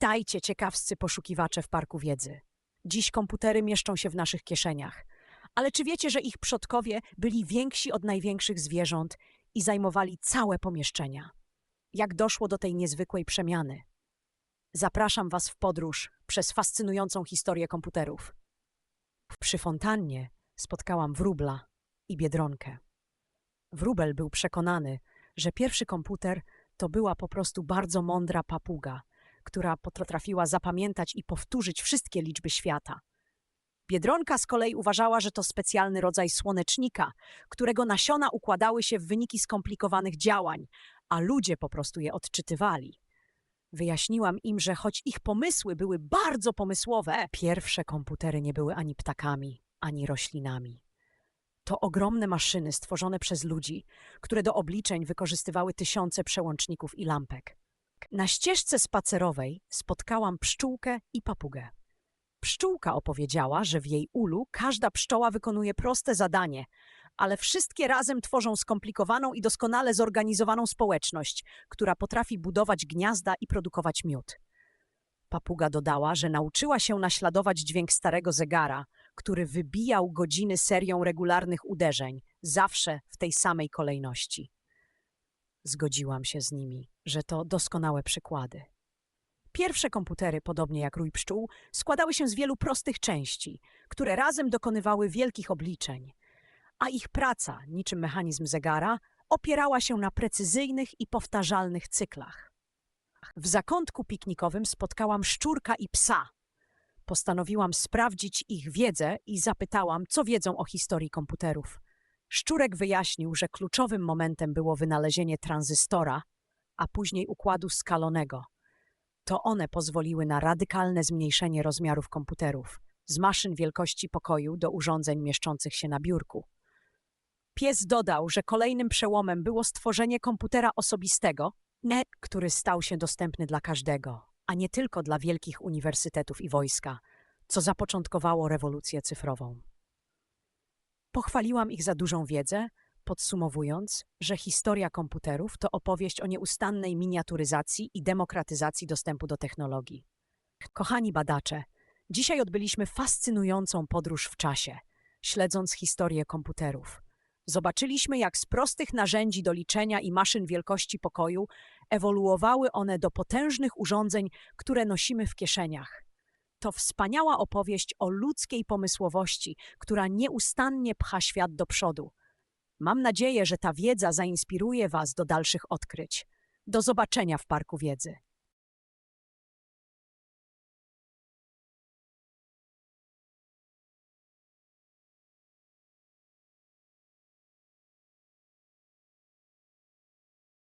Witajcie, ciekawscy poszukiwacze w Parku Wiedzy. Dziś komputery mieszczą się w naszych kieszeniach. Ale czy wiecie, że ich przodkowie byli więksi od największych zwierząt i zajmowali całe pomieszczenia? Jak doszło do tej niezwykłej przemiany? Zapraszam Was w podróż przez fascynującą historię komputerów. Przy fontannie spotkałam wróbla i biedronkę. Wróbel był przekonany, że pierwszy komputer to była po prostu bardzo mądra papuga, która potrafiła zapamiętać i powtórzyć wszystkie liczby świata. Biedronka z kolei uważała, że to specjalny rodzaj słonecznika, którego nasiona układały się w wyniki skomplikowanych działań, a ludzie po prostu je odczytywali. Wyjaśniłam im, że choć ich pomysły były bardzo pomysłowe, pierwsze komputery nie były ani ptakami, ani roślinami. To ogromne maszyny stworzone przez ludzi, które do obliczeń wykorzystywały tysiące przełączników i lampek. Na ścieżce spacerowej spotkałam pszczółkę i papugę. Pszczółka opowiedziała, że w jej ulu każda pszczoła wykonuje proste zadanie, ale wszystkie razem tworzą skomplikowaną i doskonale zorganizowaną społeczność, która potrafi budować gniazda i produkować miód. Papuga dodała, że nauczyła się naśladować dźwięk starego zegara, który wybijał godziny serią regularnych uderzeń, zawsze w tej samej kolejności. Zgodziłam się z nimi, że to doskonałe przykłady. Pierwsze komputery, podobnie jak rój pszczół, składały się z wielu prostych części, które razem dokonywały wielkich obliczeń, a ich praca, niczym mechanizm zegara, opierała się na precyzyjnych i powtarzalnych cyklach. W zakątku piknikowym spotkałam szczurka i psa. Postanowiłam sprawdzić ich wiedzę i zapytałam, co wiedzą o historii komputerów. Szczurek wyjaśnił, że kluczowym momentem było wynalezienie tranzystora, a później układu skalonego. To one pozwoliły na radykalne zmniejszenie rozmiarów komputerów, z maszyn wielkości pokoju do urządzeń mieszczących się na biurku. Pies dodał, że kolejnym przełomem było stworzenie komputera osobistego, który stał się dostępny dla każdego, a nie tylko dla wielkich uniwersytetów i wojska, co zapoczątkowało rewolucję cyfrową. Pochwaliłam ich za dużą wiedzę, podsumowując, że historia komputerów to opowieść o nieustannej miniaturyzacji i demokratyzacji dostępu do technologii. Kochani badacze, dzisiaj odbyliśmy fascynującą podróż w czasie, śledząc historię komputerów. Zobaczyliśmy, jak z prostych narzędzi do liczenia i maszyn wielkości pokoju ewoluowały one do potężnych urządzeń, które nosimy w kieszeniach. To wspaniała opowieść o ludzkiej pomysłowości, która nieustannie pcha świat do przodu. Mam nadzieję, że ta wiedza zainspiruje Was do dalszych odkryć. Do zobaczenia w Parku Wiedzy.